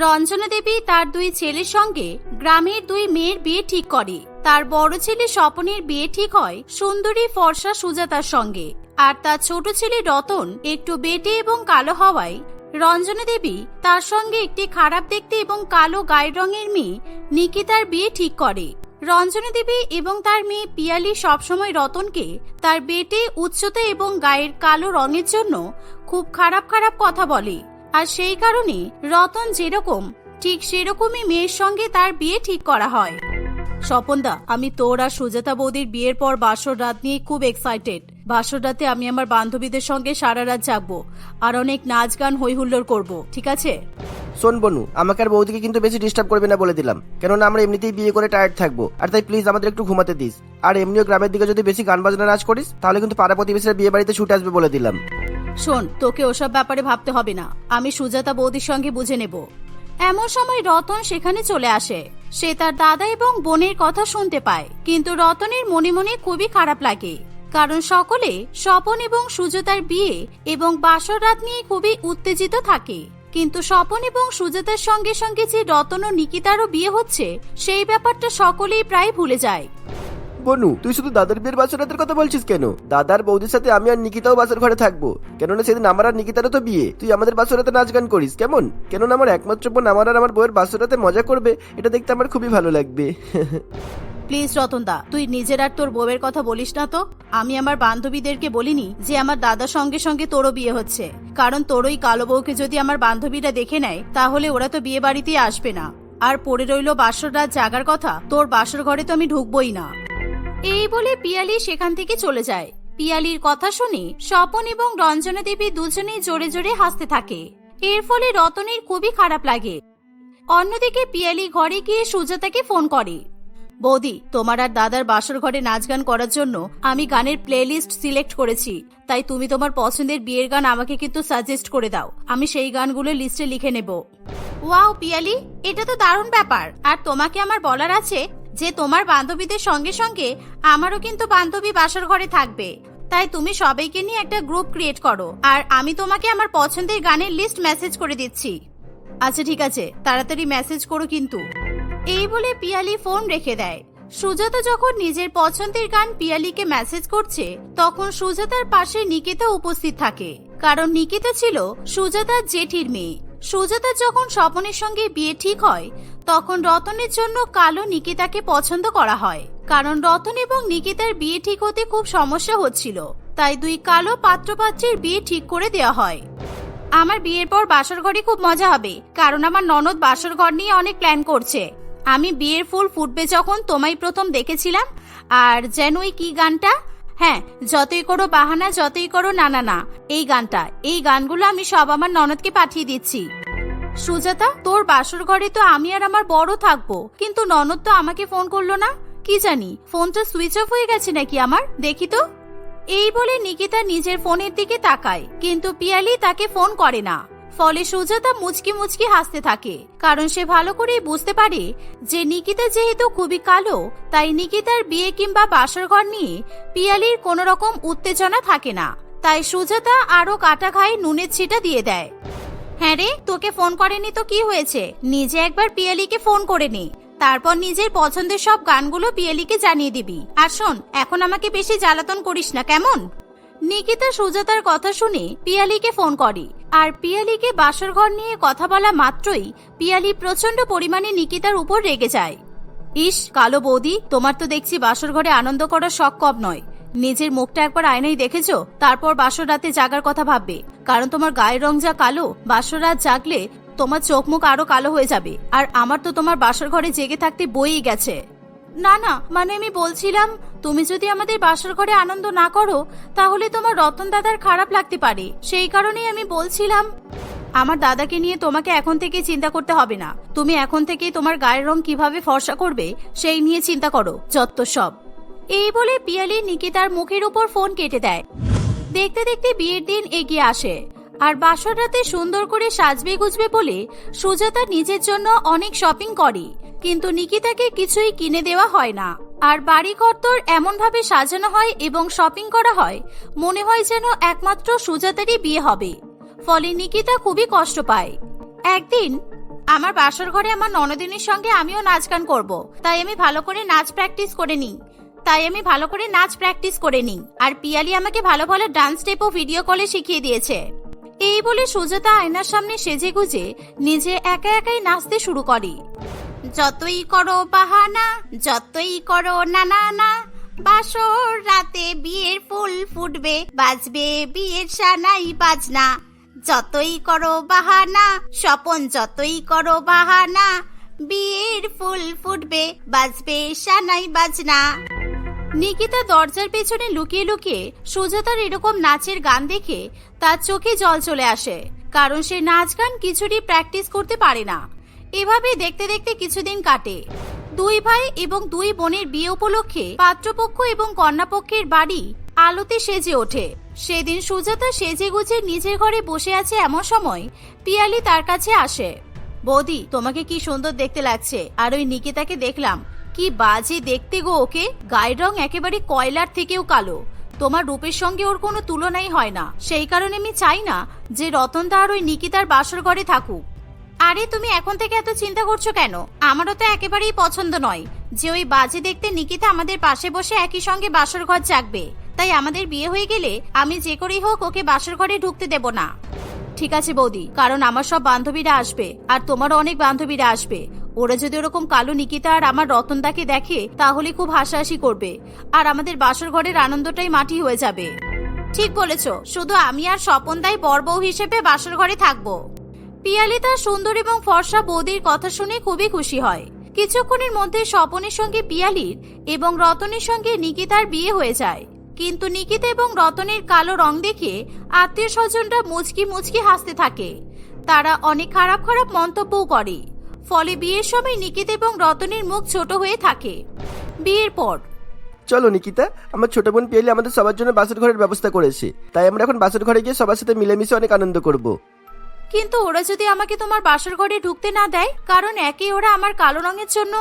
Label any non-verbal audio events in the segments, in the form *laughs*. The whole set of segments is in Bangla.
রঞ্জনা দেবী তার দুই ছেলের সঙ্গে গ্রামের দুই মেয়ের বিয়ে ঠিক করে। তার বড় ছেলে স্বপনের বিয়ে ঠিক হয় সুন্দরী ফর্সা সুজাতার সঙ্গে। আর তার ছোট ছেলে রতন একটু বেটে এবং কালো হওয়ায় রঞ্জনা দেবী তার সঙ্গে একটি খারাপ দেখতে এবং কালো গায়ের রঙের মেয়ে নিকিতার বিয়ে ঠিক করে। রঞ্জনা দেবী এবং তার মেয়ে পিয়ালি সবসময় রতনকে তার বেটে, উচ্চতা এবং গায়ের কালো রঙের জন্য খুব খারাপ খারাপ কথা বলে। আর সেই কারণে রতন যেরকম, ঠিক সেরকমই মেয়ের সঙ্গে তার বিয়ে ঠিক করা হয়। স্বপনদা, আমি তোর আর সুজাতা বৌদির বিয়ের পর বাসর রাত নিয়ে খুব এক্সাইটেড বাসর রাতে আমি আমার বান্ধবীদের সঙ্গে সারা রাত জাগবো আর অনেক নাচ গান হই হুল্লোড় করব, ঠিক আছে? শোন বনু, আমাকে আর বৌদিকে কিন্তু বেশি ডিস্টার্ব করবে না বলে দিলাম। কেননা আমরা এমনিতেই বিয়ে করে টায়ার্ড থাকব। আর তাই প্লিজ আমাদের একটু ঘুমাতে দিস। আর এমনিও গ্রামের দিকে যদি বেশি গান বাজনা নাচ করিস, তাহলে কিন্তু পাড়া প্রতিবেশীরা বিয়ে বাড়িতে ছুটে আসবে বলে দিলাম। শোন, তোকে ওসব ব্যাপারে ভাবতে হবে না। আমি সুজাতা বৌদির সঙ্গে বুঝে নেব। এমন সময় রতন সেখানে চলে আসে। সে তার দাদা এবং বোনের কথা শুনতে পায়, কিন্তু রতনের মনে মনে খুবই খারাপ লাগে। কারণ সকলে স্বপন এবং সুজাতার বিয়ে এবং বাসর রাত নিয়ে খুবই উত্তেজিত থাকে। কিন্তু স্বপন এবং সুজাতার সঙ্গে সঙ্গে যে রতন ও নিকিতারও বিয়ে হচ্ছে, সেই ব্যাপারটা সকলেই প্রায় ভুলে যায়। বনু, তুই শুধু দাদার বিয়ের বাসর রাতের কথা বলছিস কেন? দাদার বৌদির সাথে আমি আর নিকিতাও বাসর ঘরে থাকব। কেননা সেদিন আমার আর নিকিতারও তো বিয়ে। তুই আমাদের বাসর রাতে নাচ গান করিস, কেমন? কেননা আমার একমাত্র বোন আমার আর আমার বউয়ের বাসর রাতে মজা করবে, এটা দেখতে আমার খুবই ভালো লাগবে। *laughs* প্লিজ রতনদা তুই নিজের আর তোর বউয়ের কথা বলিস না তো? আমি আমার বান্ধবীদেরকে বলিনি যে আমার দাদার সঙ্গে সঙ্গে তোরও বিয়ে হচ্ছে। কারণ তোর ওই কালো বউকে যদি আমার বান্ধবীরা দেখে নেয়, তাহলে ওরা তো বিয়ে বাড়িতেই আসবে না। আর পড়ে রইল বাসর রাত জাগার কথা, তোর বাসর ঘরে তো আমি ঢুকবই না। এই বলে পিয়ালি সেখান থেকে চলে যায়। পিয়ালির কথা শুনে স্বপন এবং রঞ্জনা দেবী দুজনেই জোরে জোরে হাসতে থাকে। এর ফলে রতনের খুবই খারাপ লাগে। অন্যদিকে পিয়ালি ঘরে গিয়ে সুজাতাকে ফোন করে। বৌদি তোমার আর দাদার বাসর ঘরে নাচ গান করার জন্য আমি গানের প্লেলিস্ট সিলেক্ট করেছি। তাই তুমি তোমার পছন্দের বিয়ের গান আমাকে কিন্তু সাজেস্ট করে দাও। আমি সেই গানগুলো লিস্টে লিখে নেব। ওয়াও পিয়ালি এটা তো দারুণ ব্যাপার। আর তোমাকে আমার বলার আছে যে তোমার বান্ধবীদের সঙ্গে সঙ্গে আমারও কিন্তু বান্ধবী বাসর ঘরে থাকবে। তাই তুমি সবাইকে নিয়ে একটা গ্রুপ ক্রিয়েট করো। আর আমি তোমাকে আমার পছন্দের গানের লিস্ট মেসেজ করে দিচ্ছি। আচ্ছা ঠিক আছে তাড়াতাড়ি মেসেজ করো কিন্তু। এই বলে পিয়ালি ফোন রেখে দেয়। সুজাতা যখন নিজের পছন্দের গান পিয়ালিকে মেসেজ করছে, তখন সুজাতার পাশে নিকিতা উপস্থিত থাকে। কারণ নিকিতা ছিল সুজাতার জেঠির মেয়ে। সুজাতা যখন স্বপনের সঙ্গে বিয়ে ঠিক হয়, তখন রতনের জন্য কালো নিকিতাকে পছন্দ করা হয়। কারণ রতন এবং নিকিতার বিয়ে ঠিক হতে খুব সমস্যা হচ্ছিল, তাই দুই কালো পাত্রপাত্রের বিয়ে ঠিক করে দেওয়া হয়। আমার বিয়ের পর বাসর ঘরে খুব মজা হবে, কারণ আমার ননদ বাসর ঘর নিয়ে অনেক প্ল্যান করছে। আমি বিয়ের ফুল ফুটবে যখন তোমায় প্রথম দেখেছিলাম। আর যেন ওই কি গানটা? হ্যাঁ যতই করো বাহানা, যতই করো না না না, এই গানটা, এই গানগুলো আমি সব আমার ননদকে পাঠিয়ে দিচ্ছি। সুজাতা, তোর বাসর ঘরে তো আমি আর আমার বড় থাকব, কিন্তু ননদ তো আমাকে ফোন করল না। কি জানি, ফোনটা সুইচ অফ হয়ে গেছে নাকি আমার? দেখি তো। এই বলে নিকিতা নিজের ফোনের দিকে তাকায়, কিন্তু পিয়ালি তাকে ফোন করে না। ফলে সুজাতা মুচকি মুচকি হাসতে থাকে। কারণ সে ভালো করেই বুঝতে পারে যে নিকিতা যেহেতু খুবই কালো, তাই নিকিতার বিয়ে কিংবা বাসর ঘর নিয়ে পিয়ালির কোনো রকম উত্তেজনা থাকে না। তাই সুজাতা আরও কাটা খায় নুনের ছিটা দিয়ে দেয়। হ্যাঁ রে, তোকে ফোন করেনি তো কি হয়েছে? নিজে একবার পিয়ালিকে ফোন করে নে। তারপর নিজের পছন্দের সব গানগুলো পিয়ালিকে জানিয়ে দিবি। আর শোন, এখন আমাকে বেশি জ্বালাতন করিস না, কেমন? নিকিতা সুজাতার কথা শুনে পিয়ালিকে ফোন করে। আর পিয়ালিকে বাসর ঘর নিয়ে কথা বলা মাত্রই পিয়ালি প্রচণ্ড পরিমাণে নিকিতার উপর রেগে যায়। ইস, কালো বৌদি, তোমার তো দেখছি বাসর ঘরে আনন্দ করার শখ কম নয়। নিজের মুখটা একবার আয়নায় দেখেছ, তারপর বাসর রাতে জাগার কথা ভাববে। কারণ তোমার গায়ের রং যা কালো, বাসর রাত জাগলে তোমার চোখ মুখ আরও কালো হয়ে যাবে। আর আমার তো তোমার বাসর ঘরে জেগে থাকতে বইই গেছে। না না মানে আমি বলছিলাম, তুমি যদি আমাদের বাসার ঘরে আনন্দ না করো, তাহলে তোমার রতন দাদার খারাপ লাগতে পারে। সেই কারণেই আমি বলছিলাম, আমার দাদাকে নিয়ে তোমাকে এখন থেকে চিন্তা করতে হবে না। তুমি এখন থেকে তোমার গায়ের রং কীভাবে ফর্সা করবে, সেই নিয়ে চিন্তা করো, যত্ত সব। এই বলে পিয়ালি নিকিতার মুখের উপর ফোন কেটে দেয়। দেখতে দেখতে বিয়ের দিন এগিয়ে আসে। আর বাসর রাতে সুন্দর করে সাজবে গুজবে বলে সুজাতা নিজের জন্য অনেক শপিং করে। কিন্তু নিকিতাকে কিছুই কিনে দেওয়া হয় না। আর বাড়ি তোর এমন ভাবে সাজানো হয় এবং শপিং করা হয়, মনে হয় যেন একমাত্র সুজাতারই বিয়ে হবে। ফলে নিকিতা খুবই কষ্ট পায়। একদিন, আমার বাসর ঘরে আমার ননদিনীর সঙ্গে আমিও নাচ গান করব। তাই আমি ভালো করে নাচ প্র্যাকটিস করে নিই। তাই আমি ভালো করে নাচ প্র্যাকটিস করে নিই। আর পিয়ালি আমাকে ভালো ভালো ডান্স স্টেপও ভিডিও কলে শিখিয়ে দিয়েছে। এই বলে সুজাতা আয়নার সামনে সেজে গুজে নিজে একা একাই নাচতে শুরু করে। যতই করো বাহানা, যতই করো না না না বাসর রাতে বিয়ের ফুল ফুটবে, বাজবে বিয়ের সানাই বাজনা। যতই করো বাহানা, স্বপন যতই করো বাহানা, বিয়ের ফুল ফুটবে, বাজবে সানাই বাজনা। নিকিতা দরজার পেছনে লুকিয়ে লুকিয়ে সুজাতার এরকম নাচের গান দেখে তার চোখে জল চলে আসে, কারণ সে নাচ গান কিছুরই প্র্যাকটিস করতে পারে না। এভাবে দেখতে দেখতে কিছুদিন কাটে। দুই ভাই এবং দুই বোনের বিয়ে উপলক্ষে পাত্রপক্ষ এবং কন্যাপক্ষের বাড়ি আলোতে সেজে ওঠে। সেদিন সুজাতা সেজে গুজে নিজের ঘরে বসে আছে এমন সময় পিয়ালি তার কাছে আসে, বৌদি, তোমাকে কি সুন্দর দেখতে লাগছে? আর ওই নিকিতাকে দেখলাম কি বাজে দেখতে গো ওকে? গায়ের রং একেবারে কয়লার থেকেও কালো। তোমার রূপের সঙ্গে ওর কোনো তুলনাই হয় না। সেই কারণে আমি চাই না যে রতনদা আর ওই নিকিতার বাসর ঘরে থাকুক। আরে, তুমি এখন থেকে এত চিন্তা করছ কেন? আমারও তো একেবারেই পছন্দ নয় যে ওই বাজে দেখতে নিকিতা আমাদের পাশে বসে একই সঙ্গে বাসর ঘর জাগবে। তাই আমাদের বিয়ে হয়ে গেলে আমি যে করেই হোক ওকে বাসর ঘরে ঢুকতে দেব না। ঠিক আছে বৌদি, কারণ আমার সব বান্ধবীরা আসবে, আর তোমারও অনেক বান্ধবীরা আসবে। ওরা যদি ওরকম কালো নিকিতা আর আমার রতনদাকে দেখে, তাহলে খুব হাসাহাসি করবে। আর আমাদের বাসর ঘরের আনন্দটাই মাটি হয়ে যাবে। ঠিক বলেছ, শুধু আমি আর স্বপনদাই বউ হিসেবে বাসর ঘরে থাকব। পিয়ালি তার সুন্দর এবং ফর্সা বৌদির কথা শুনে খুবই খুশি হয়। কিছুক্ষণের মধ্যে স্বপনের সঙ্গে পিয়ালির এবং রতনের সঙ্গে নিকিতার বিয়ে হয়ে যায়। কিন্তু নিকিতা এবং রতনের কালো রং দেখে আত্মীয় স্বজনরা মুচকি মুচকি হাসতে থাকে। তারা অনেক খারাপ খারাপ মন্তব্যও করে। ফলে বিয়ের সময় নিকিতা এবং রতনের মুখ ছোট হয়ে থাকে। বিয়ের পর। চলো নিকিতা, আমার ছোট বোন পেলে আমাদের সবার জন্য বাসের ঘরের ব্যবস্থা করেছে। তাই আমরা এখন বাসের ঘরে গিয়ে সবার সাথে মিলেমিশে অনেক আনন্দ করব। কিন্তু ওরা যদি আমাকে তোমার বাসর ঘরে ঢুকতে না দেয় কারণ একে ওরা আমার কালো রঙের জন্য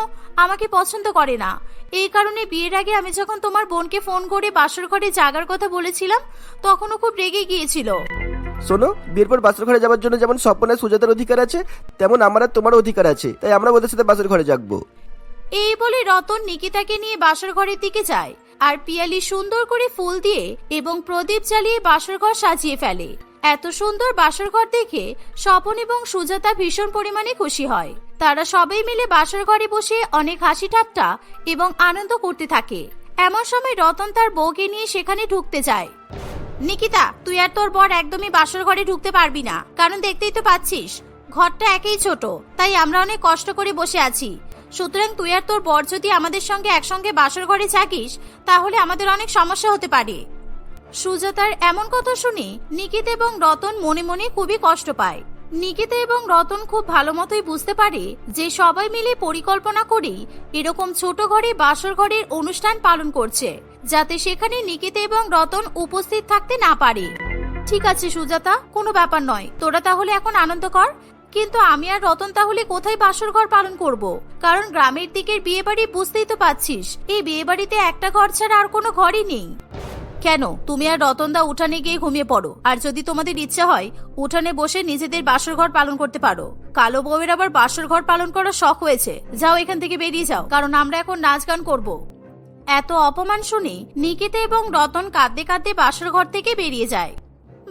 আমাকে পছন্দ করে না। এই কারণে বিয়ের আগে আমি যখন তোমার বোনকে ফোন করে বাসর ঘরে জাগার কথা বলেছিলাম তখনও খুব রেগে গিয়েছিল। শোনো বিয়ের পর বাসের ঘরে যাওয়ার জন্য যেমন স্বপ্নের সুজাতার অধিকার আছে তেমন আমার আর তোমার অধিকার আছে। তাই আমরা ওদের সাথে বাসের ঘরে জাগবো। এই বলে রতন নিকিতাকে নিয়ে বাসর ঘরের দিকে যায় আর পিয়ালি সুন্দর করে ফুল দিয়ে এবং প্রদীপ জ্বালিয়ে বাসর ঘর সাজিয়ে ফেলে। এত সুন্দর বাসর ঘর দেখে স্বপন এবং সুজাতা ভীষণ পরিমাণে খুশি হয়। তারা সবাই মিলে বাসর ঘরে বসে অনেক হাসি ঠাট্টা এবং আনন্দ করতে থাকে। এমন সময় রতন তার বউকে নিয়ে সেখানে ঢুকতে যায়। নিকিতা, তুই আর তোর বর একদমই বাসর ঘরে ঢুকতে পারবি না। কারণ দেখতেই তো পাচ্ছিস, ঘরটা একই ছোট, তাই আমরা অনেক কষ্ট করে বসে আছি। সুতরাং তুই আর তোর বর যদি আমাদের সঙ্গে একসঙ্গে বাসর ঘরে থাকিস তাহলে আমাদের অনেক সমস্যা হতে পারে। সুজাতার এমন কথা শুনে, নিকিত এবং রতন মনে মনে খুবই কষ্ট পায়। নিকিতা এবং রতন খুব ভালো মতোই বুঝতে পারে যে সবাই মিলে পরিকল্পনা করেই এরকম ছোট ঘরে বাসর ঘরের অনুষ্ঠান পালন করছে, যাতে সেখানে নিকিতা এবং রতন উপস্থিত থাকতে না পারে। ঠিক আছে, সুজাতা, কোনো ব্যাপার নয়, তোরা তাহলে এখন আনন্দ কর। কিন্তু আমি আর রতন তাহলে কোথায় বাসর ঘর পালন করব? কারণ গ্রামের দিকের বিয়ে বাড়ি বুঝতেই তো পাচ্ছিস এই বিয়ে বাড়িতে একটা ঘর ছাড়া আর কোনো ঘরই নেই। কেন? তুমি আর রতনদা উঠানে গিয়ে ঘুমিয়ে পড়ো। আর যদি তোমাদের ইচ্ছা হয়, উঠানে বসে নিজেদের বাসর ঘর পালন করতে পারো। কালো বউয়ের আবার বাসর ঘর পালন করার শখ হয়েছে। যাও এখান থেকে বেরিয়ে যাও, কারণ আমরা এখন নাচ গান করব। এত অপমান শুনে নিকিতা এবং রতন কাঁদতে কাঁদতে বাসর ঘর থেকে বেরিয়ে যায়।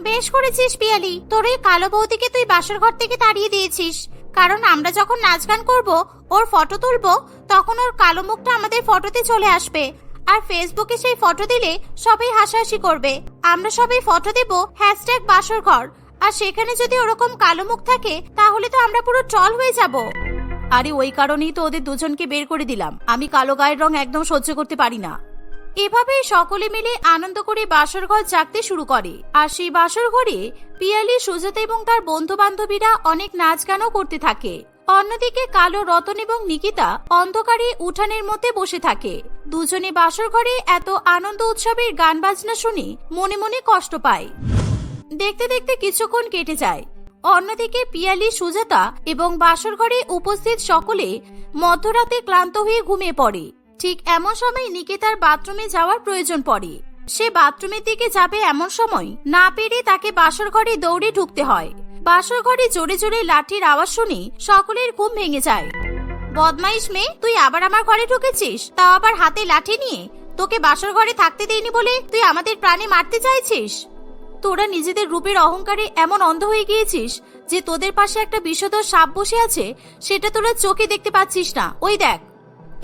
বেশ করেছিস পিয়ালি, তোর এই কালো বৌদিকে তুই বাসর ঘর থেকে তাড়িয়ে দিয়েছিস। কারণ আমরা যখন নাচ গান করব, ওর ফটো তুলবো, তখন ওর কালো মুখটা আমাদের ফটোতে চলে আসবে। আর ফেসবুকে সেই ফটো দিলে সবাই হাসাহাসি করবে। আমরা সবাই ফটো দেব হ্যাশট্যাগ বাসর ঘর আর সেখানে যদি ওরকম কালো মুখ থাকে, তাহলে তো আমরা পুরো ট্রল হয়ে যাব। আরে ওই কারণেই তো ওদের দুজনকে বের করে দিলাম। আমি কালো গায়ের রং একদম সহ্য করতে পারি না। এভাবে সকলে মিলে আনন্দ করে বাসর ঘর জাগতে শুরু করে। আর সেই বাসর ঘরে পিয়ালি, সুজাতা এবং তার বন্ধু বান্ধবীরা অনেক নাচ গানও করতে থাকে। অন্যদিকে কালো রতন এবং নিকিতা অন্ধকারে উঠানের মধ্যে বসে থাকে। দুজনে বাসর ঘরে এত আনন্দ উৎসবের গান বাজনা শুনে মনে মনে কষ্ট পায়। দেখতে দেখতে কিছুক্ষণ কেটে যায়। অন্যদিকে পিয়ালি, সুজাতা এবং বাসর ঘরে উপস্থিত সকলে মধ্যরাতে ক্লান্ত হয়ে ঘুমিয়ে পড়ে। ঠিক এমন সময় নিকেতার বাথরুমে যাওয়ার প্রয়োজন পড়ে। সে বাথরুমের দিকে যাবে এমন সময় না পেরে তাকে বাসর ঘরে দৌড়ে ঢুকতে হয়। বাসর ঘরে জোরে জোরে লাঠির আওয়াজ শুনে সকলের ঘুম ভেঙে যায়। বদমাইশ মেয়ে, তুই আবার আমার ঘরে ঢুকেছিস? তাও আবার হাতে লাঠি নিয়ে? তোকে বাসর ঘরে থাকতে দেইনি বলে তুই আমাদের প্রাণে মারতে চাইছিস? তোরা নিজেদের রূপের অহংকারে এমন অন্ধ হয়ে গিয়েছিস যে তোদের পাশে একটা বিষধর সাপ বসে আছে, সেটা তোরা চোখে দেখতে পাচ্ছিস না। ওই দেখ।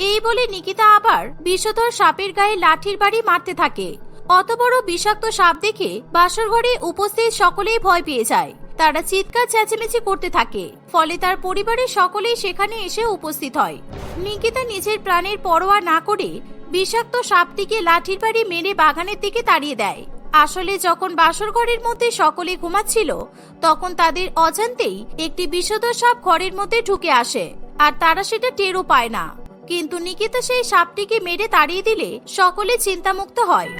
এই বলে নিকিতা আবার বিষধর সাপের গায়ে লাঠির বাড়ি মারতে থাকে। অত বড় বিষাক্ত সাপ দেখে বাসর ঘরে উপস্থিত সকলেই ভয় পেয়ে যায়। তারা চিৎকার, চেঁচামেচি করতে থাকে। ফলে তার পরিবারের সকলেই সেখানে এসে উপস্থিত হয়। নিকিতা নিজের প্রাণের পরোয়া না করে বিষাক্ত সাপটিকে লাঠির বাড়ি মেরে বাগানের দিকে তাড়িয়ে দেয়। আসলে যখন বাসর ঘরের মধ্যে সকলে ঘুমাচ্ছিল, তখন তাদের অজান্তেই একটি বিষধর সাপ ঘরের মধ্যে ঢুকে আসে, আর তারা সেটা টেরও পায় না। কিন্তু নিকিতা সেই সাপটিকে মেরে তাড়িয়ে দিলে সকলে চিন্তামুক্ত হয়।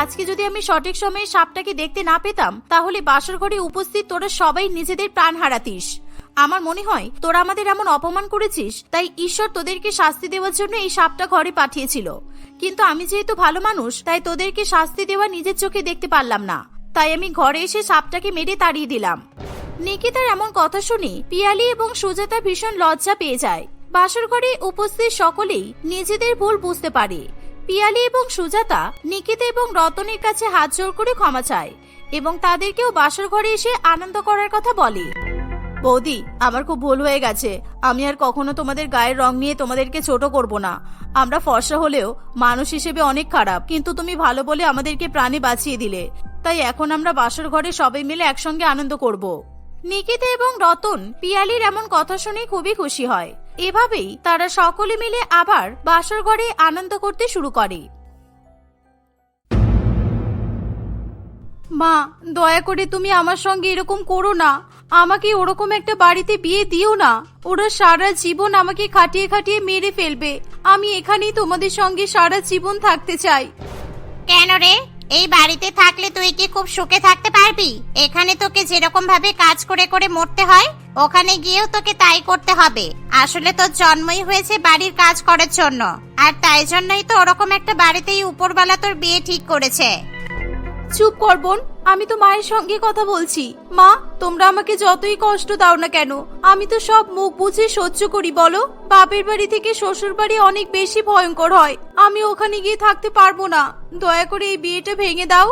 আজকে যদি আমি সঠিক সময়ে সাপটাকে দেখতে না পেতাম, তাহলে বাসর ঘরে উপস্থিত তোরা সবাই নিজেদের প্রাণ হারাতিস। আমার মনে হয়, তোরা আমাদের এমন অপমান করেছিস, তাই ঈশ্বর তোদেরকে শাস্তি দেওয়ার জন্য এই সাপটা ঘরে পাঠিয়েছিল। কিন্তু আমি যেহেতু ভালো মানুষ, তাই তোদেরকে শাস্তি দেওয়া নিজের চোখে দেখতে পারলাম না। তাই আমি ঘরে এসে সাপটাকে মেরে তাড়িয়ে দিলাম। নিকিতার এমন কথা শুনে পিয়ালি এবং সুজাতা ভীষণ লজ্জা পেয়ে যায়। বাসর ঘরে উপস্থিত সকলেই নিজেদের ভুল বুঝতে পারে। পিয়ালি এবং সুজাতা নিকিতা এবং রতনের কাছে হাত জোর করে ক্ষমা চায় এবং তাদেরকেও বাসর ঘরে এসে আনন্দ করার কথা বলে। বৌদি, আমার খুব ভুল হয়ে গেছে। আমি আর কখনো তোমাদের গায়ের রং নিয়ে তোমাদেরকে ছোট করব না। আমরা ফর্সা হলেও মানুষ হিসেবে অনেক খারাপ, কিন্তু তুমি ভালো বলে আমাদেরকে প্রাণে বাঁচিয়ে দিলে। তাই এখন আমরা বাসর ঘরে সবাই মিলে একসঙ্গে আনন্দ করব। নিকিতা এবং রতন পিয়ালির এমন কথা শুনে খুবই খুশি হয়। এভাবেই তারা সকলে মিলে আবার বাসর ঘরে আনন্দ করতে শুরু করে। মা দয়া করে তুমি আমার সঙ্গে এরকম করো না। আমাকে ওরকম একটা বাড়িতে বিয়ে দিও না। ওরা সারা জীবন আমাকে খাটিয়ে খাটিয়ে মেরে ফেলবে। আমি এখানেই তোমাদের সঙ্গে সারা জীবন থাকতে চাই। কেন রে? এই বাড়িতে থাকলে তুই কি খুব সুখে থাকতে পারবি? এখানে তোকে যেরকম ভাবে কাজ করে করে মরতে হয়, ওখানে গিয়েও তোকে তাই করতে হবে। আসলে তোর জন্মই হয়েছে বাড়ির কাজ করার জন্য। আর তাই জন্যই তো ওরকম একটা বাড়িতেই উপরবেলা তোর বিয়ে ঠিক করেছে। চুপ কর বোন। আমি তো মায়ের সঙ্গে কথা বলছি। মা, তোমরা আমাকে যতই কষ্ট দাও না কেন, আমি তো সব মুখ বুঝে সহ্য করি, বলো? বাপের বাড়ি থেকে শ্বশুর বাড়ি অনেক বেশি ভয়ঙ্কর হয়। আমি ওখানে গিয়ে থাকতে পারব না। দয়া করে এই বিয়েটা ভেঙে দাও।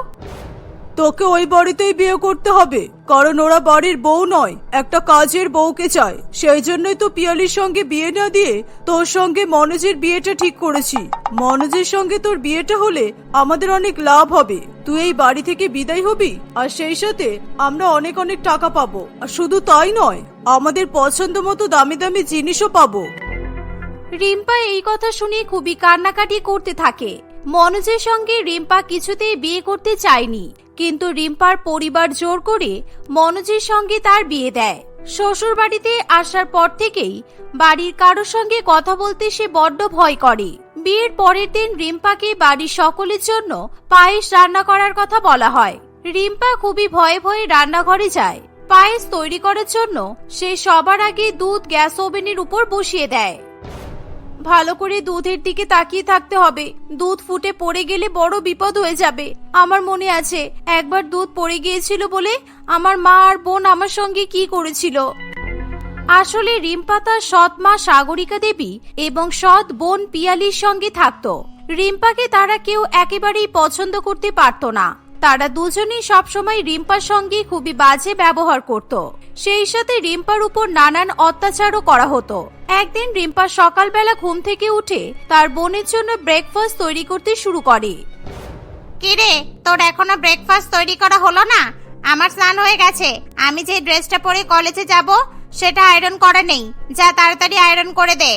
তোকে ওই বাড়িতেই বিয়ে করতে হবে। কারণ ওরা বাড়ির বউ নয়, একটা কাজের বউকে চায়। সেই জন্যই তো পিয়ালির সঙ্গে বিয়ে না দিয়ে তোর সঙ্গে মনোজের বিয়েটা ঠিক করেছি। মনোজের সঙ্গে তোর বিয়েটা হলে আমাদের অনেক লাভ হবে। তুই এই বাড়ি থেকে বিদায় হবি, আর সেই সাথে আমরা অনেক অনেক টাকা পাবো। আর শুধু তাই নয়, আমাদের পছন্দ মতো দামি দামি জিনিসও পাবো। রিম্পা এই কথা শুনে খুবই কান্নাকাটি করতে থাকে। মনোজের সঙ্গে রিম্পা কিছুতেই বিয়ে করতে চায়নি। কিন্তু রিম্পার পরিবার জোর করে মনোজের সঙ্গে তার বিয়ে দেয়। শ্বশুর বাড়িতে আসার পর থেকেই বাড়ির কারোর সঙ্গে কথা বলতে সে বড্ড ভয় করে। বিয়ের পরের দিন রিম্পাকে বাড়ির সকলের জন্য পায়েস রান্না করার কথা বলা হয়। রিম্পা খুবই ভয়ে ভয়ে রান্নাঘরে যায়। পায়েস তৈরি করার জন্য সে সবার আগে দুধ গ্যাস ওভেনের উপর বসিয়ে দেয়। ভালো করে দুধের দিকে তাকিয়ে থাকতে হবে। দুধ ফুটে পড়ে গেলে বড় বিপদ হয়ে যাবে। আমার মনে আছে, একবার দুধ পড়ে গিয়েছিল বলে আমার মা আর বোন আমার সঙ্গে কি করেছিল। আসলে রিম্পা তার সৎ মা সাগরিকা দেবী এবং সৎ বোন পিয়ালির সঙ্গে থাকতো। রিম্পাকে তারা কেউ একেবারেই পছন্দ করতে পারতো না। তারা দুজনেই সবসময় রিম্পার সঙ্গে খুবই বাজে ব্যবহার করত। সেই সাথে রিম্পার উপর নানান অত্যাচারও করা হতো। একদিন রিম্পা সকালবেলা ঘুম থেকে উঠে তার বোনের জন্য ব্রেকফাস্ট তৈরি করতে শুরু করে। কিরে তোর এখনও ব্রেকফাস্ট তৈরি করা হলো না? আমার স্নান হয়ে গেছে। আমি যে ড্রেসটা পরে কলেজে যাব সেটা আয়রন করা নেই। যা তাড়াতাড়ি আয়রন করে দে।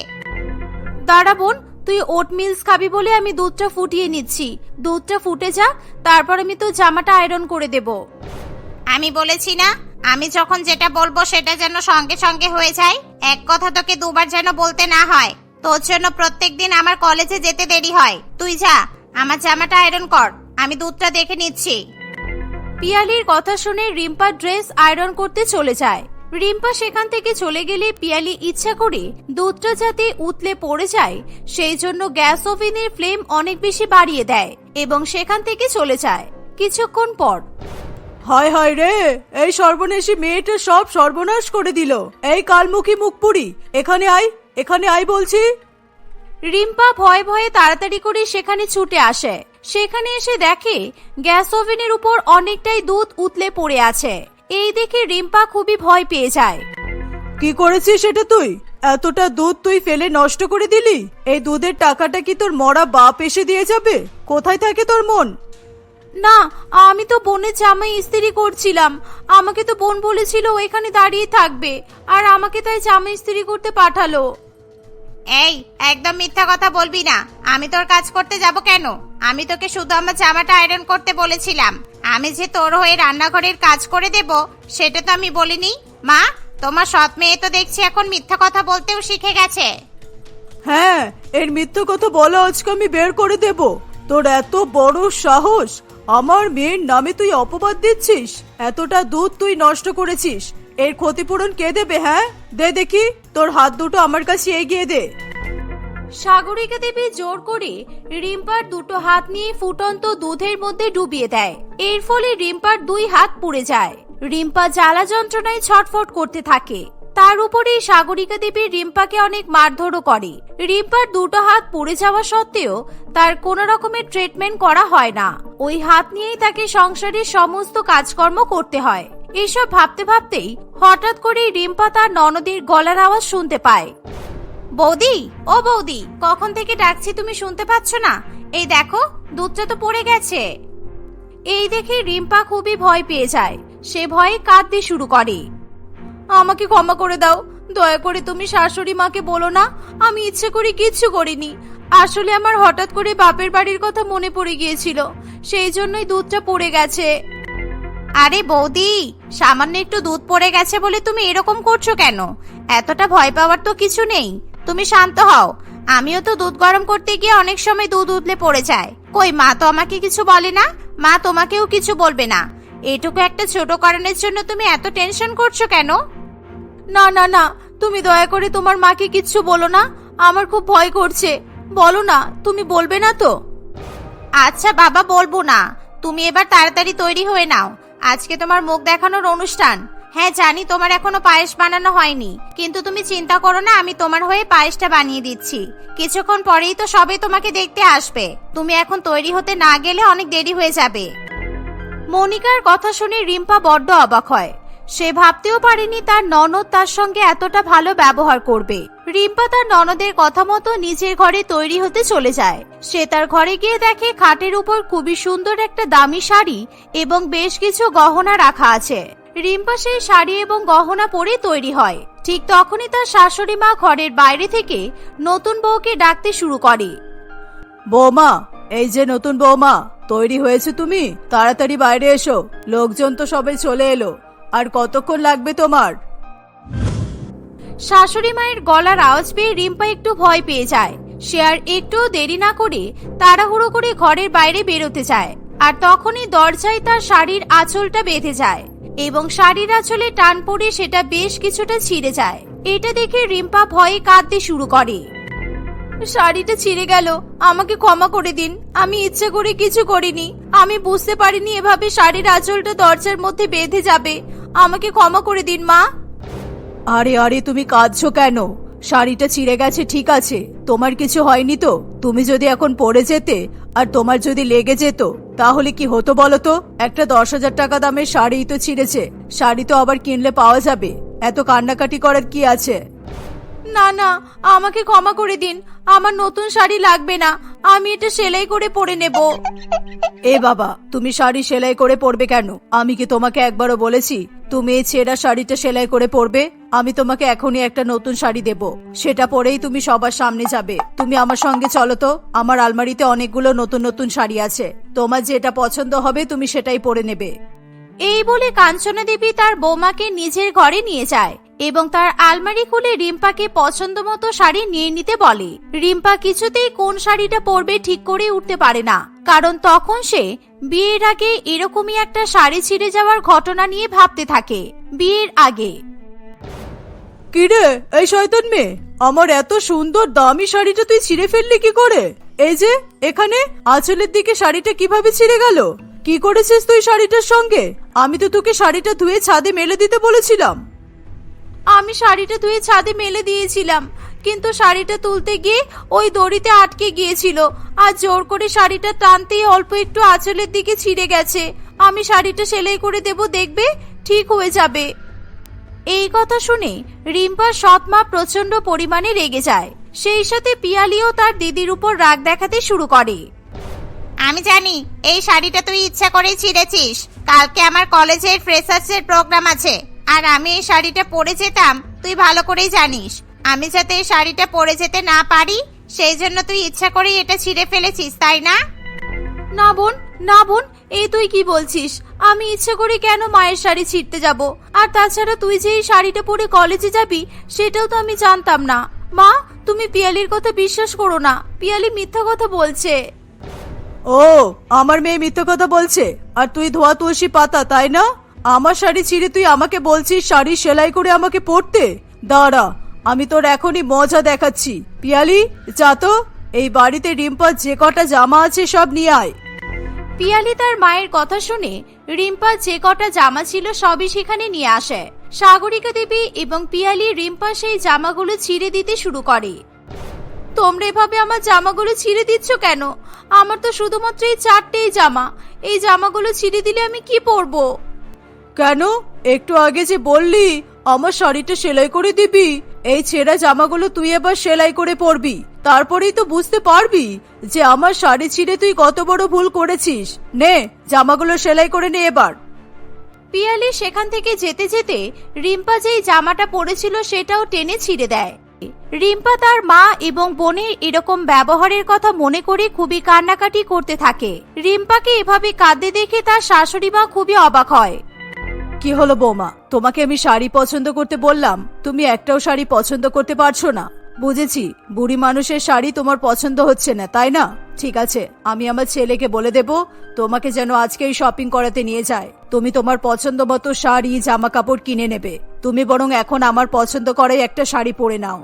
দাঁড়া বোন তুই ওট মিলস খাবি বলে আমি দুধটা ফুটিয়ে নিচ্ছি। দুধটা ফুটে যা তারপর আমি তো জামাটা আয়রন করে দেব। আমি বলেছি না আমি যখন যেটা বলব সেটা যেন সঙ্গে সঙ্গে হয়ে যায়। এক কথা তোকে দুবার যেন বলতে না হয়। তোর জন্য প্রত্যেক দিন আমার কলেজে যেতে দেরি হয়। তুই যা আমার জামাটা আয়রন কর আমি দুধটা দেখে নিচ্ছি। পিয়ালির কথা শুনে রিম্পা ড্রেস আয়রন করতে চলে যায়। রিম্পা সেখান থেকে চলে গেলে পিয়ালি ইচ্ছা করে দুধটা যাতে উতলে পড়ে যায় সেই জন্য গ্যাস ওভেনের ফ্লেম অনেক বেশি বাড়িয়ে দেয় এবং সেখান থেকে চলে যায়। কিছুক্ষণ পর। হায় হায় রে! এই সর্বনেশী মেয়েটা সব সর্বনাশ করে দিল। এই কালমুখী মুখপুরি এখানে আয় এখানে আয় বলছি। রিম্পা ভয়ে ভয়ে তাড়াতাড়ি করে সেখানে ছুটে আসে। সেখানে এসে দেখে গ্যাস ওভেনের উপর অনেকটাই দুধ উতলে পড়ে আছে। এই দেখে রিম্পা খুবই ভয় পেয়ে যায়। কি করেছিস সেটা তুই? এতটা দুধ তুই ফেলে নষ্ট করে দিলি? এই দুধের টাকাটা কি তোর মরা বাপ এসে দিয়ে যাবে? কোথায় থাকে তোর মন? না আমি তো বোনের জামাই ইস্ত্রি করছিলাম। আমাকে তো বোন বলেছিল এখানে দাঁড়িয়ে থাকবে। আর আমাকে তাই জামাই ইস্ত্রি করতে পাঠালো। এই, একদম মিথ্যা কথা বলবি না। আমি তোর কাজ করতে যাব কেন? আমি তোকে শুধু আমার জামাটা আয়রন করতে বলেছিলাম। আমি যে তোর হয়ে রান্নাঘরের কাজ করে দেব, সেটা তো আমি বলিনি। মা, তোমার সৎ মেয়ে তো দেখছি এখন মিথ্যা কথা বলতেও শিখে গেছে। হ্যাঁ এর মিথ্যে কথা বলা আজকে আমি বের করে দেব। তোর এত বড় সাহস! আমার মেয়ের নামে তুই অপবাদ দিচ্ছিস? এতটা দুধ তুই নষ্ট করেছিস। এর ক্ষতিপূরণ কে দেবে হ্যাঁ? দে দেখি, তোর হাত দুটো আমার কাছে এগিয়ে দে। সাগরিকা দেবী জোর করে রিম্পার দুটো হাত নিয়ে ফুটন্ত দুধের মধ্যে ডুবিয়ে দেয়। এর ফলে রিম্পার দুই হাত পুড়ে যায়। রিম্পা জ্বালা যন্ত্রণায় ছটফট করতে থাকে। তার উপরে সাগরিকা দেবী রিম্পাকে অনেক মারধরও করে। রিম্পার দুটো হাত পুড়ে যাওয়া সত্ত্বেও তার কোনো রকমের ট্রিটমেন্ট করা হয় না। ওই হাত নিয়েই তাকে সংসারের সমস্ত কাজকর্ম করতে হয়। এসব ভাবতে ভাবতেই হঠাৎ করে রিম্পা তার ননদীর গলার আওয়াজ শুনতে পায়। বৌদি, ও বৌদি, কখন থেকে ডাকছি তুমি শুনতে পাচ্ছ না? এই দেখো, দুধটা তো পড়ে গেছে। এই দেখে রিম্পা খুবই ভয় পেয়ে যায়। সে ভয়ে কাঁদতে শুরু করে। আমাকে ক্ষমা করে দাও। দয়া করে তুমি শাশুড়ি মাকে বলো না, আমি ইচ্ছে করে কিচ্ছু করিনি। আসলে আমার হঠাৎ করে বাপের বাড়ির কথা মনে পড়ে গিয়েছিল। সেই জন্যই দুধটা পড়ে গেছে। আরে বৌদি সামান্য একটু দুধ পড়ে গেছে বলে তুমি এরকম করছ কেন? এতটা ভয় পাওয়ার তো কিছু নেই। তুমি শান্ত হও। আমিও তো দুধ গরম করতে গিয়ে অনেক সময় দুধ উতলে পড়ে যায়। কই মা তো আমাকে কিছু বলে না? মা তোমাকেও কিছু বলবে না। এটুকু একটা ছোট কারণের জন্য তুমি এত টেনশন করছ কেন? না না না তুমি দয়া করে তোমার মাকে কিচ্ছু বলো না। আমার খুব ভয় করছে। বলো না তুমি বলবে না তো? আচ্ছা বাবা বলব না। তুমি এবার তাড়াতাড়ি তৈরি হয়ে নাও। আজকে তোমার মুখ দেখানোর অনুষ্ঠান। হ্যাঁ জানি তোমার এখনও পায়েস বানানো হয়নি। কিন্তু তুমি চিন্তা করো না, আমি তোমার হয়ে পায়েসটা বানিয়ে দিচ্ছি। কিছুক্ষণ পরেই তো সবে তোমাকে দেখতে আসবে। তুমি এখন তৈরি হতে না গেলে অনেক দেরি হয়ে যাবে। মনিকার কথা শুনে রিম্পা বড্ড অবাক হয়। সে ভাবতেও পারেনি তার ননদ তার সঙ্গে এতটা ভালো ব্যবহার করবে। রিম্পা তার ননদের কথা মতো নিজের ঘরে তৈরি হতে চলে যায়। সে তার ঘরে গিয়ে দেখে খাটের উপর খুবই সুন্দর একটা দামি শাড়ি এবং বেশ কিছু গহনা রাখা আছে। রিম্পা সেই শাড়ি এবং গহনা পরে তৈরি হয়। ঠিক তখনই তার শাশুড়ি মা ঘরের বাইরে থেকে নতুন বউকে ডাকতে শুরু করে। বৌমা, এই যে নতুন বৌমা, তৈরি হয়েছে তুমি? তাড়াতাড়ি বাইরে এসো। লোকজন তো সবাই চলে এলো। আর কতক্ষণ লাগবে তোমার? শাশুড়ি মায়ের গলার আওয়াজ পেয়ে রিম্পা একটু ভয় পেয়ে যায়। সে আর একটুও দেরি না করে তাড়াহুড়ো করে ঘরের বাইরে বেরোতে যায় আর তখনই দরজায় তার শাড়ির আঁচলটা বেঁধে যায় এবং শাড়ির আঁচলে টান পড়ে সেটা বেশ কিছুটা ছিঁড়ে যায়। এটা দেখে রিম্পা ভয়ে কাঁদতে শুরু করে। শাড়িটা ছিঁড়ে গেল আমাকে ক্ষমা করে দিন। আমি ইচ্ছে করে কিছু করিনি। আমি বুঝতে পারিনি এভাবে শাড়ির আঁচলটা দরজার মধ্যে বেঁধে যাবে। আমাকে ক্ষমা করে দিন, মা। আরে আরে, তুমি কাঁদছো কেন? শাড়িটা ছিঁড়ে গেছে, ঠিক আছে। তোমার কিছু হয়নি তো? তুমি যদি এখন পড়ে যেতে আর তোমার যদি লেগে যেত, তাহলে কি হতো বলো তো? একটা দশ হাজার টাকা দামের শাড়ি তো ছিঁড়েছে। শাড়ি তো আবার কিনলে পাওয়া যাবে। এত কান্নাকাটি করার কি আছে? না না, আমাকে ক্ষমা করে দিন। আমার নতুন শাড়ি লাগবে না আমি এটা সেলাই করে পরে নেব। এ বাবা তুমি শাড়ি সেলাই করে পরবে কেন? আমি কি তোমাকে একবারও বলেছি তুমি এই ছেঁড়া শাড়িটা সেলাই করে পরবে? আমি তোমাকে এখনই একটা নতুন শাড়ি দেব। সেটা পরেই তুমি সবার সামনে যাবে। তুমি আমার সঙ্গে চলো তো আমার আলমারিতে অনেকগুলো নতুন নতুন শাড়ি আছে। তোমার যেটা পছন্দ হবে তুমি সেটাই পরে নেবে। এই বলে কাঞ্চনা দেবী তার বৌমাকে নিজের ঘরে নিয়ে যায়। এবং তার আলমারি খুলে রিম্পাকে পছন্দ মতো শাড়ি নিয়ে নিতে বলে। রিম্পা কিছুতেই কোন শাড়িটা পরবে ঠিক করে উঠতে পারে না, কারণ তখন সে বিয়ের আগে এরকমই একটা শাড়ি ছিঁড়ে যাওয়ার ঘটনা নিয়ে ভাবতে থাকে। বিয়ের আগে। কিরে, এই শয়তান মেয়ে, আমার এত সুন্দর দামি শাড়িটা তুই ছিঁড়ে ফেললি কি করে? এই যে, এখানে আঁচলের দিকে শাড়িটা কীভাবে ছিঁড়ে গেল? কি করেছিস তুই শাড়িটার সঙ্গে? আমি তো তোকে শাড়িটা ধুয়ে ছাদে মেলে দিতে বলেছিলাম। আমি শাড়িটা ধুয়ে ছাদে মেলে দিয়েছিলাম। কিন্তু শাড়িটা তুলতে গিয়ে ওই দড়িতে আটকে গিয়েছিল। আর জোর করে শাড়িটা টানতেই অল্প একটু আঁচলের দিকে ছিঁড়ে গেছে। আমি শাড়িটা সেলাই করে দেব, দেখবে ঠিক হয়ে যাবে। এই কথা শুনে রিম্পার সৎ মা প্রচণ্ড পরিমাণে রেগে যায়। সেই সাথে পিয়ালিও তার দিদির উপর রাগ দেখাতে শুরু করে। আমি জানি, এই শাড়িটা তুই ইচ্ছা করেই ছিঁড়েছিস। কালকে আমার কলেজের ফ্রেশার্সের প্রোগ্রাম আছে। আর আমি এই শাড়িটা পরে যেতাম তুই ভালো করেই জানিস। আমি যাতে এই শাড়িটা পরে যেতে না পারি সেই জন্য তুই ইচ্ছা করেই এটা ছিঁড়ে ফেলেছিস তাই না? না বোন না বোন এই তুই কি বলছিস? আমি ইচ্ছে করে কেন মায়ের শাড়ি ছিঁড়তে যাব? আর তাছাড়া তুই যে এই শাড়িটা পরে কলেজে যাবি সেটাও তো আমি জানতাম না। মা তুমি পিয়ালির কথা বিশ্বাস করো না। পিয়ালি মিথ্যা কথা বলছে। ও আমার মেয়ে মিথ্যে কথা বলছে। আর তুই ধোয়া তুলসী পাতা তাই না? আমার শাড়ি ছিঁড়ে তুই আমাকে বলছিস শাড়ি সেলাই করে আমাকে পরতে? দাঁড়া, আমি তোর এখনই মজা দেখাচ্ছি। পিয়ালি, যা তো, এই বাড়িতে রিম্পার যে কটা জামা আছে সব নিয়ে আয়। পিয়ালি তার মায়ের কথা শুনে রিম্পা যে কটা জামা ছিল সবই সেখানে নিয়ে আসে। সাগরিকা দেবী এবং পিয়ালি রিম্পা সেই জামাগুলো ছিঁড়ে দিতে শুরু করে। তোমরা এভাবে আমার জামাগুলো ছিঁড়ে দিচ্ছ কেন? আমার তো শুধুমাত্র এই চারটেই জামা। এই জামাগুলো ছিঁড়ে দিলে আমি কি পরবো? কেন? একটু আগে যে বললি, আমার শাড়িটা সেলাই করে দিবি। এই ছেঁড়া জামাগুলো তুই এবার সেলাই করে পরবি। তারপরেই তো বুঝতে পারবি যে আমার শাড়ি ছিঁড়ে তুই কত বড় ভুল করেছিস। নে, জামাগুলো সেলাই করে নে এবার। পিয়ালি সেখান থেকে যেতে যেতে রিম্পা যেই জামাটা পরেছিল সেটাও টেনে ছিঁড়ে দেয়। রিম্পা তার মা এবং বোনের এরকম ব্যবহারের কথা মনে করে খুবই কান্নাকাটি করতে থাকে। রিম্পাকে এভাবে কাঁদতে দেখে তার শাশুড়ি মা খুবই অবাক হয়। কি হলো বৌমা? তোমাকে আমি শাড়ি পছন্দ করতে বললাম। তুমি একটাও শাড়ি পছন্দ করতে পারছ না। বুঝেছি, বুড়ি মানুষের শাড়ি তোমার পছন্দ হচ্ছে না, তাই না? ঠিক আছে, আমি আমার ছেলেকে বলে দেব, তোমাকে যেন আজকেই শপিং করাতে নিয়ে যায়। তুমি তোমার পছন্দ মতো শাড়ি জামা কাপড় কিনে নেবে। তুমি বরং এখন আমার পছন্দ করাই একটা শাড়ি পরে নাও।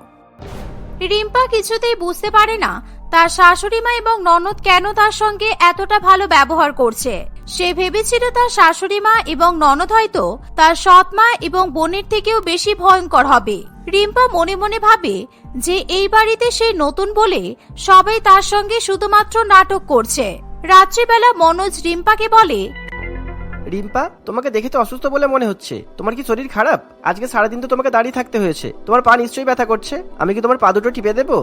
রিম্পা কিছুতেই বুঝতে পারে না, তার শাশুড়ি মা এবং ননদ কেন তার সঙ্গে এতটা ভালো ব্যবহার করছে। সে ভেবেছিল তার শাশুড়ি মা এবং ননদ হয়তো তার সৎ মা এবং বোনের থেকেও বেশি ভয়ঙ্কর হবে। রিম্পা মনে মনে ভাবে যে এই বাড়িতে সে নতুন বলে সবাই তার সঙ্গে শুধুমাত্র নাটক করছে। রাত্রিবেলা মনোজ রিম্পাকে বলে, রিম্পা, তোমাকে দেখে তো অসুস্থ বলে মনে হচ্ছে। তোমার কি শরীর খারাপ? আজকে সারাদিন তো তোমাকে দাঁড়িয়ে থাকতে হয়েছে। তোমার পা নিশ্চয়ই ব্যথা করছে। আমি কি তোমার পা দুটো টিপে দেবো?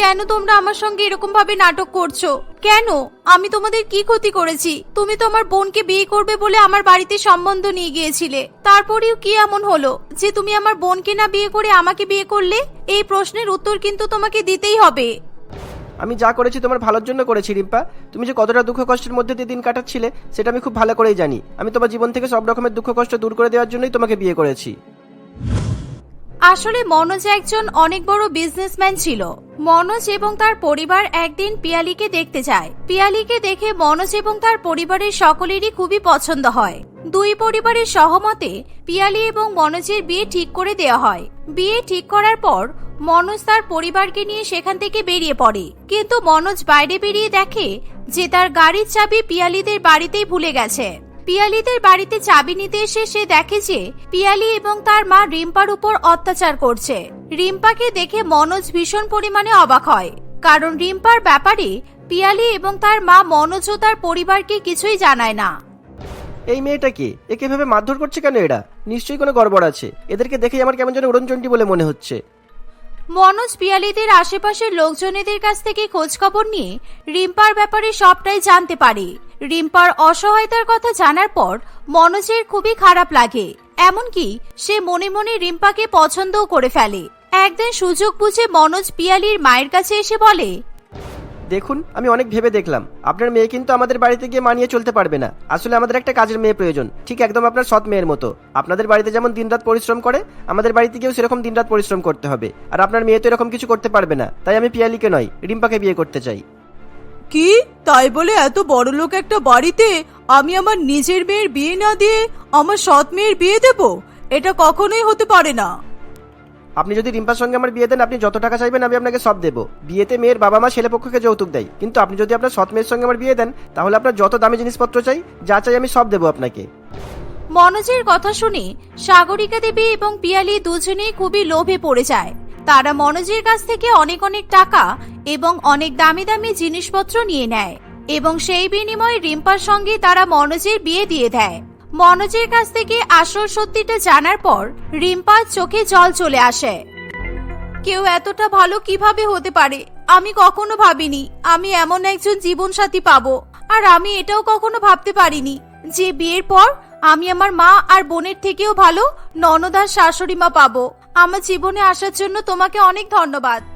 কেন তোমরা আমার সঙ্গে এরকম ভাবে নাটক করছ? কেন? আমি তোমাদের কি ক্ষতি করেছি? তুমি তো আমার বোনকে বিয়ে করবে বলে আমার বাড়িতে সম্বন্ধ নিয়ে গিয়েছিলে। তারপরেও কি এমন হলো যে তুমি আমার বোনকে না বিয়ে করে আমাকে বিয়ে করলে? এই প্রশ্নের উত্তর কিন্তু তোমাকে দিতেই হবে। আমি যা করেছি তোমার ভালোর জন্য করেছি, রিম্পা। তুমি যে কতটা দুঃখ কষ্টের মধ্যে দিয়ে দিন কাটাচ্ছিলে, সেটা আমি খুব ভালো করেই জানি। আমি তোমার জীবন থেকে সব রকমের দুঃখ কষ্ট দূর করে দেওয়ার জন্যই তোমাকে বিয়ে করেছি। আসলে মনোজ একজন অনেক বড় বিজনেসম্যান ছিল। মনোজ এবং তার পরিবার একদিন পিয়ালিকে দেখতে যায়। পিয়ালিকে দেখে মনোজ এবং তার পরিবারের সকলেরই খুবই পছন্দ হয়। দুই পরিবারের সহমতে পিয়ালি এবং মনোজের বিয়ে ঠিক করে দেওয়া হয়। বিয়ে ঠিক করার পর মনোজ তার পরিবারকে নিয়ে সেখান থেকে বেরিয়ে পড়ে। কিন্তু মনোজ বাইরে বেরিয়ে দেখে যে তার গাড়ির চাবি পিয়ালিদের বাড়িতেই ভুলে গেছে। পিয়ালিদের বাড়িতে চাবি নিতে এসে সে দেখে যে পিয়ালি এবং তার মা রিম্পার উপর অত্যাচার করছে। রিম্পাকে দেখে মনোজ ভীষণ পরিমাণে অবাক হয়। কারণ রিম্পার ব্যাপারে পিয়ালি এবং তার মা মনোজ ও তার পরিবারকে কিছুই জানায় না। এই মেয়েটা কে? একে ভেবে মারধর করছে কেন এরা? নিশ্চয়ই কোনো গড়বড় আছে। এদেরকে দেখেই আমার কেমন যেন উড়নচণ্ডী বলে মনে হচ্ছে। মনোজ পিয়ালিদের আশেপাশের লোকজনেদের কাছ থেকে খোঁজ খবর নিয়ে রিম্পার ব্যাপারে সবটাই জানতে পারে। রিম্পার অসহায়তার কথা জানার পর মনোজের খুবই খারাপ লাগে। এমনকি সে মনে মনে রিম্পাকে পছন্দও করে ফেলে। একদিন সুযোগ বুঝে মনোজ পিয়ালির মায়ের কাছে এসে বলে, দেখুন, আমি অনেক ভেবে দেখলাম। আপনার মেয়ে কিন্তু আমাদের বাড়িতে গিয়ে মানিয়ে চলতে পারবে না। আসলে আমাদের একটা কাজের মেয়ে প্রয়োজন। ঠিক একদম আপনার সৎ মেয়ের মতো। আপনাদের বাড়িতে যেমন দিনরাত পরিশ্রম করে, আমাদের বাড়িতে গিয়েও সেরকম দিনরাত পরিশ্রম করতে হবে। আর আপনার মেয়ে তো এরকম কিছু করতে পারবে না। তাই আমি পিয়ালিকে নয়, রিম্পাকে বিয়ে করতে চাই। কি? তাই বলে এত বড় লোক একটা বাড়িতে আমি আমার নিজের মেয়ের বিয়ে না দিয়ে আমার সৎ মেয়ের বিয়ে দেব? এটা কখনোই হতে পারে না। আপনি যদি রিম্পার সঙ্গে আমার বিয়ে দেন আপনি যত টাকা চাইবেন আমি আপনাকে সব দেবো। বিয়েতে মেয়ের বাবা মা ছেলে পক্ষকে যৌতুক দেয়। কিন্তু আপনি যদি আপনার সৎ মেয়ের সঙ্গে আমার বিয়ে দেন তাহলে আপনার যত দামি জিনিসপত্র চাই যা চাই আমি সব দেবো আপনাকে। মনোজের কথা শুনে সাগরিকা দেবী এবং পিয়ালি দুজনেই খুবই লোভে পড়ে যায়। তারা মনোজের কাছ থেকে অনেক অনেক টাকা এবং অনেক দামি দামি জিনিসপত্র নিয়ে নেয় এবং সেই বিনিময়ে রিম্পার সঙ্গে তারা মনোজের বিয়ে দিয়ে দেয়। মনোজের কাছ থেকে আসল সত্যিটা জানার পর রিম্পার চোখে জল চলে আসে। কেউ এতটা ভালো কীভাবে হতে পারে? আমি কখনো ভাবিনি আমি এমন একজন জীবনসাথী পাবো। আর আমি এটাও কখনো ভাবতে পারিনি যে বিয়ের পর আমি আমার মা আর বোনের থেকেও ভালো ননদার শাশুড়ি মা পাবো। আমার জীবনে আসার জন্য তোমাকে অনেক ধন্যবাদ।